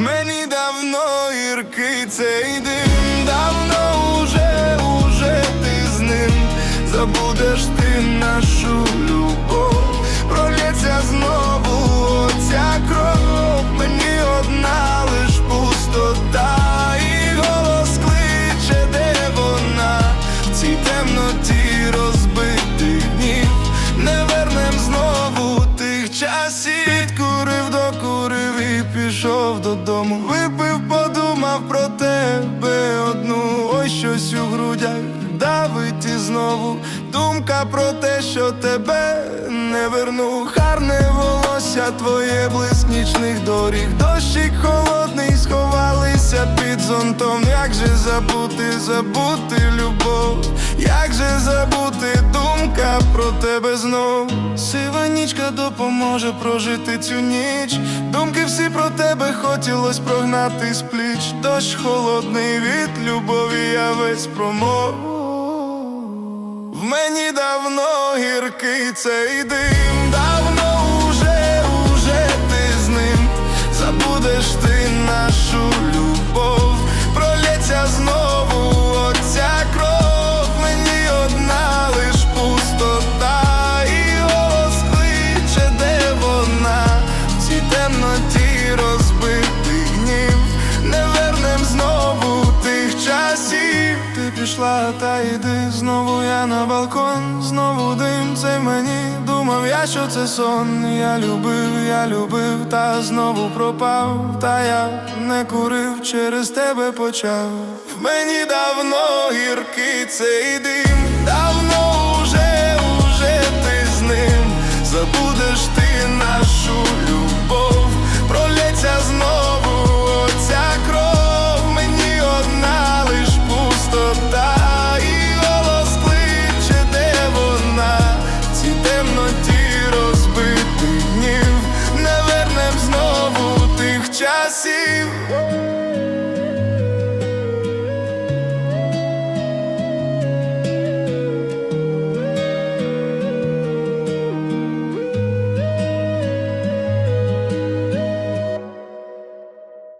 Мені давно гіркий цей дим, давно уже, уже ти з ним, забудеш ти нашу любов, пролється знову. Додому. Випив, подумав про тебе одну. Ой, щось у грудях давить і знову. Думка про те, що тебе не верну. Гарне волосся твоє блиск нічних доріг. Дощик холодний сховалися під зонтом. Як же забути, забути любов? Як же забути думка про тебе знов? Сива нічка допоможе прожити цю ніч. Тебе хотілось прогнати з пліч. Дощ холодний від любові, я весь промов. В мені давно гіркий цей дим, давно уже, уже ти з ним забудеш ти нашу пішла, та йди знову я на балкон, знову дим це мені. Думав я, що це сон. Я любив, я любив, та знову пропав. Та я не курив, через тебе почав. Мені давно гіркий цей дим, you.